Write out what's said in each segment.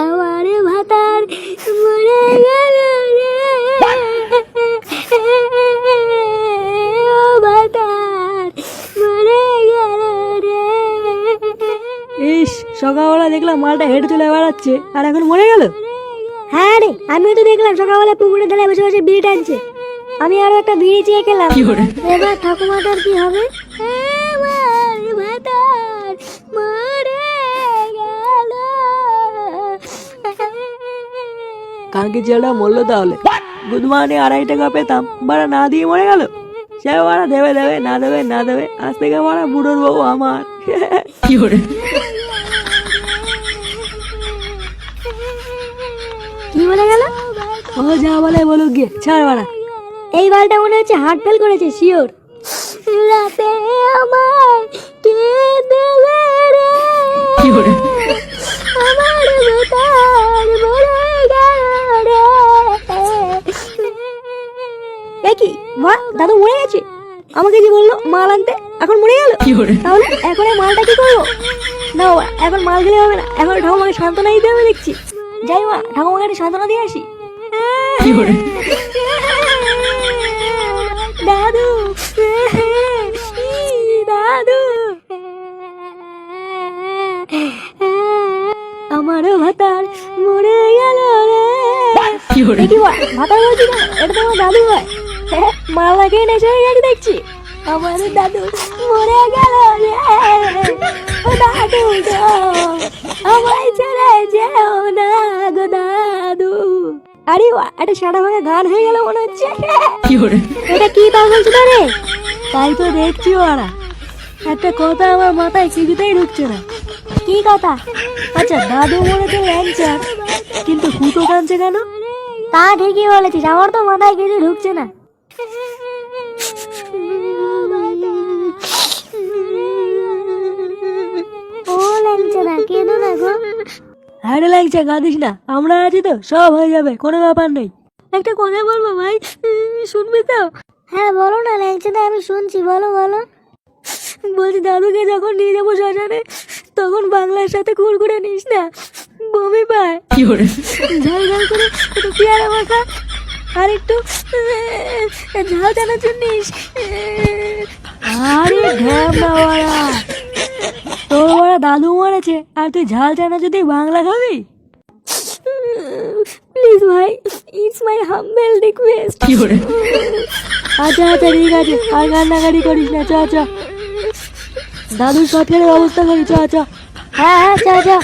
আমার ভাতার মরে গেল রে। ও ভাতার মরে গেল রে। ইস সকালবেলা দেখলাম মালটা হেঁটে চলে বেড়াচ্ছে আর এখন মরে গেল? হ্যাঁ রে আমিও তো দেখলাম সকালবেলা পুকুরে ধারে বসে বসে বিড়ি টানছে। আমি আরও একটা বিড়ি চেয়ে খেলাম। এবার ঠাকুমাটার কি হবে? কালকে ছেলেটা মরলো তাহলে। বুধবারে আড়াই টাকা পেতাম। বাড়া না দিয়ে মরে গেল? সে বাড়া দেবে দেবে না দেবে না দেবে। আজ থেকে বাড়া বুড়োর বউ আমার। কি বলে গেল? ও যা বলে বলুক গিয়ে ছাড় বাড়া। এই বালটা মনে হচ্ছে হার্ট ফেল করেছে শিওর রাতে আমার কে দেবে রে আমার বেতার মরে গেল। রে কি? মা দাদু মরে গেছে। আমাকে যে বলল মাল আনতে এখন মরে গেল? তাহলে এখন এই মালটা কি করব? না বাবা, এখন মাল দিলে হবে না। এখন ঠাকুমাকে সান্ত্বনা দিতে হবে দেখছি। যাই মা ঠাকুমাকে একটা সান্ত্বনা দিয়ে আসি। এটা তো আমার দাদু হয়। হ্যাঁ, নেশে হয়ে গেছে দেখছি। আমার দাদু মরে গেল দাদু ছেড়ে যেও না গো দাদু। আরে একটা সারা ভাঙা গান হয়ে গেল মনে হচ্ছে। এটা কি পাগল ছিল রে? তাই তো দেখছি ওরা। একটা কথা আমার মাথায় কিছুতেই ঢুকছে না। কি কথা? আচ্ছা দাদু মরেছে ল্যাংচার কিন্তু কুতো কাঁদছে কেন তা ঠিকই বলেছিস আমার তো মাথায় কিছু ঢুকছে না। ও ল্যাংচা না কেঁদো না গো। হ্যাঁ রে ল্যাংচা কাঁদিস না আমরা আছি তো সব হয়ে যাবে কোনো ব্যাপার নেই। একটা কথা বলব ভাই শুনবি তো? হ্যাঁ বলো না ল্যাংচাটা আমি শুনছি বলো বলো। বলছি দাদুকে যখন নিয়ে যাব শ্মশানে তখন বাংলার সাথে কুড়কুড়ে নিস না। বমি পায়। ঝাল ঝাল করে একটু পেয়ারা মাখা আর একটু ঝাল চানাচুর নিস। আরে ঢ্যাম ওরা তোর ওরা দাদু মরেছে আর তুই ঝাল চানা যদি বাংলা খাবি? প্লিজ ভাই ইটস মাই হাম্বেল রিকোয়েস্ট। আচ্ছা আচ্ছা ঠিক আছে আর কান্নাকাটি করিস না চ চ। দাদুর সৎকারের ব্যবস্থা করি চ চ। হ্যাঁ হ্যাঁ চা চা।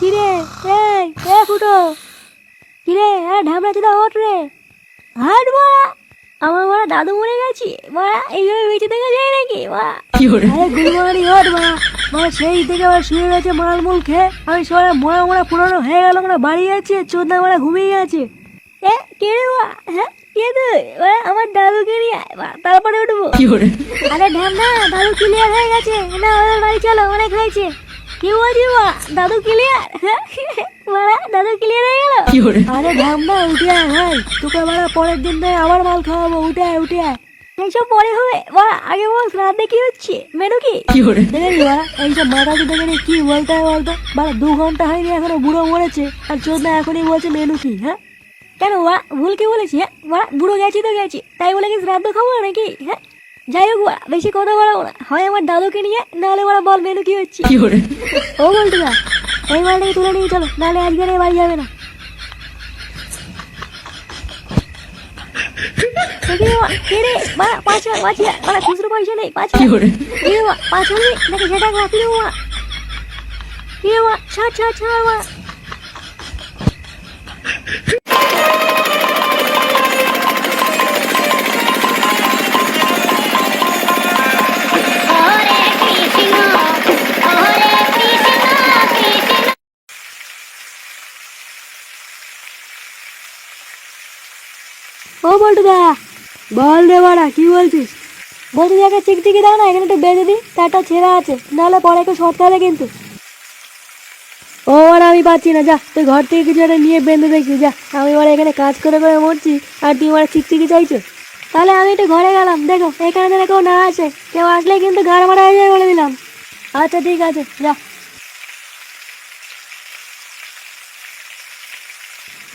কিরে? এই এ ফুটো। কিরে এ ঢামড়া চিদা হট রে। হাট মারা। আমার মারা দাদু মরে গেছি। মারা এইভাবে বেঁচে থেকে যায় নাকি? মা আরে গুলমারি হট মারা। মা সেই থেকে আবার শুয়ে গেছে মাল মুল খেয়ে। আমি সবাই মরা মরা পুরনো হয়ে গেল আমরা বাড়ি যাচ্ছি চোদ্দা মারা ঘুমিয়ে গেছে। এ কে রে মা? হ্যাঁ কে তুই? ওরা আমার দাদুকে নিয়ে আয়, মা, তারপরে উঠবো। আরে ঢ্যাম না দাদু ক্লিয়ার হয়ে গেছে। না ওদের বাড়ি চলো অনেক হয়েছে। কি বলছি দাদু ক্লিয়ার মারা দাদু ক্লিয়ার হয়ে গেল? আরে ঢামনা উঠে আয় ভাই। তোকে মারা পরের দিন আবার মাল খাওয়াবো। উঠে আয় উঠে আয়। এইসব পরে হবে। আগে বল রাতে কি হচ্ছে? মেনু কি? এইসব মাথা কি বলতে হয় বলতো? বাড়া দু ঘণ্টা হয়নি এখনও বুড়ো মরেছে। আর চোদ্দা এখনই বলছে মেনু কি হ্যাঁ? কেন মা ভুল কি বলেছি হ্যাঁ? বুড়ো গেছি তো গেছি। তাই বলে কি শ্রাদ্ধ খাব নাকি হ্যাঁ? যাই হোক বেশি কথা বলাবো না। হয় আমার দাদুকে নিয়ে নাহলে ওরা বল মেনু কি হচ্ছে? ও বলতো না এই মালটাকে তুলে নিয়ে চলো নাহলে আজকে বাড়ি যাবে না। খুচরো পয়সা নেই, পাঁচ পাঁচ? নাকি সেটা খা, কি রে মা? ছাড়, ছাড়, ছাড় মা। ও বল্টুদা, বল রে বাড়া, কি বলছিস? বলছি একটা চিকচিকি দাও না, এখানে একটু বেঁধে দিই, তারটা ছেঁড়া আছে, নাহলে পরে একটু শর্ট খাবে কিন্তু। ও বাড়া আমি পাচ্ছি না, যা, তুই ঘর থেকে কিছু একটা নিয়ে বেঁধে দেখছি যা, আমি ওরা এখানে কাজ করে করে মরছি, আর তুই ওরা চিকচিকি চাইছো। তাহলে আমি একটু ঘরে গেলাম, দেখো, এখানে যেন কেউ না আসে, কেউ আসলে কিন্তু ঘর মারা হয়ে যাবে বলে দিলাম। আচ্ছা ঠিক আছে, যা।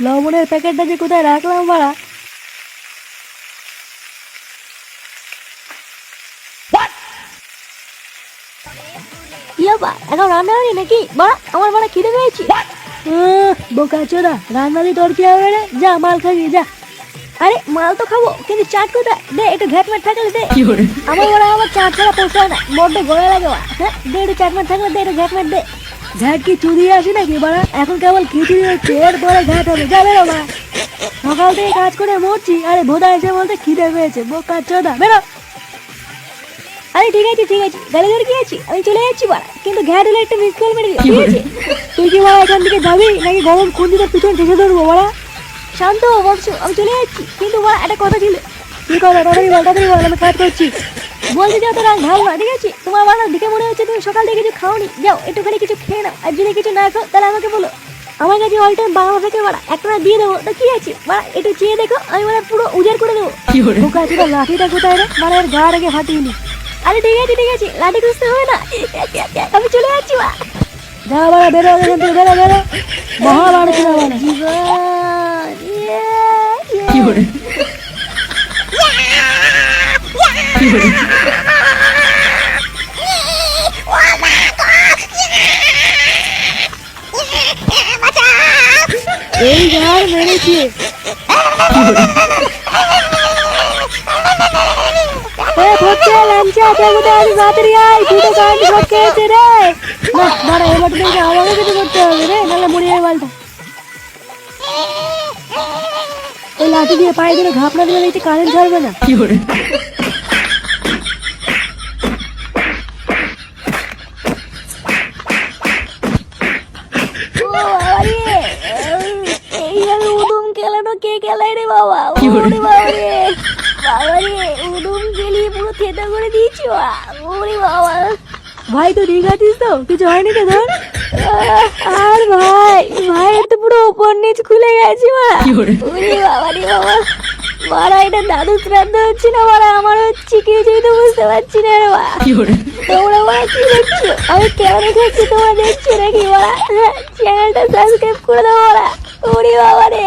লবণের প্যাকেটটা যে কোথায় রাখলাম বাড়া ইয়াবা এখন রান্না হয়নি নাকি? বা আমার বড় খিদে পেয়েছি। বোকা চোদা রান্না দিয়ে তোর কি হবে রে? যা মাল খাবি যা। আরে মাল তো খাব কিন্তু চাট কোথায়? দে একটু ঘ্যাট থাকলে দে। আমার বড় আমার চাট ছাড়া পোষায় না বড্ড গলা লাগে হ্যাঁ দে একটু চাট ম্যাট থাকলে দে একটু ঘ্যাট ম্যাট দে। ঘাট কি আসি নাকি বাড়া এখন কেবল খিচুড়ি হচ্ছে এরপরে ঘাট হবে যাবে না বাড়া সকাল থেকে কাজ করে মরছি আরে ভোদা এসে বলতে খিদে পেয়েছে বোকা চোদা বেরো। আরে ঠিক আছে ঠিক আছে। গাড়ি ধরে আছি? আমি চলে যাচ্ছি বাড়া। কিন্তু ঘ্যাট হলে একটা মিস কল মেরে ঠিক আছে? তুই কি বাড়া এখান থেকে যাবি? নাকি গরম খুঁজি তোর পিছনে ঠেসে ধরবো বাড়া? শান্ত বলছো। আমি চলে যাচ্ছি। কিন্তু বাড়া একটা কথা ছিল। কি কথা? তাড়াতাড়ি বল তাড়াতাড়ি বল আমি কাজ করছি। বলতে যাও তো রাগ ভালো না ঠিক আছে? তোমার বাবা দেখে মনে হচ্ছে তুমি সকাল থেকে কিছু খাওনি। যাও একটুখানি কিছু খেয়ে নাও। আর যদি কিছু না খাও তাহলে আমাকে বলো। আমার কাছে অল টাইম বাংলা থেকে বাড়া। একটা দিয়ে দেবো। তো কি আছে? বাড়া একটু চেয়ে দেখো। আমি মানে পুরো উজাড় করে দেবো। বোকা চোদা লাঠিটা কোথায় রে? মানে এর গা রেখে ফাটিয়ে নি। আরে ঠিক আছে ঠিক আছে। লাঠি খুঁজতে হবে না। আমি চলে যাচ্ছি বা যা বাড়া বেরো এখান থেকে বেরো বেরো। মহা বাড়ছে না বাড়া জীবন ইয়ে, ইয়ে। এই ঘর মেরেছে। ফটকে লাঞ্চা তেগুতে আজ রাত্রি আই দুটো কাজ ফটকে এসে রে। না দাঁড়া এবার থেকে আমাকে কিছু করতে হবে রে নাহলে মরে যাবে বালটা। এই লাঠি দিয়ে পায়ে ধরে ঘাপনা দিলে দেখছি কারেন্ট ছাড়বে না। রে কে রে বাবা? ওরে বাবা রে বাবা রে উদুম থেতা করে দিয়েছি? ওরে বাবা। ভাই তো ঠিক আছিস তো? কিছু হয়নি তো ধর? আর ভাই ভাইয়ের তো পুরো ওপর নিচ খুলে গেছে মা ওরে বাবা রে বাবা। মারা এটা দাদু শ্রাদ্ধ হচ্ছে না মারা? আমার হচ্ছে কিছুই তো বুঝতে পারছি না রে মা তোমরা মারা কি দেখছ আমি কেমন খাচ্ছি তোমরা দেখছ নাকি মারা? চ্যানেলটা সাবস্ক্রাইব করে দাও মারা। ওরে বাবা রে।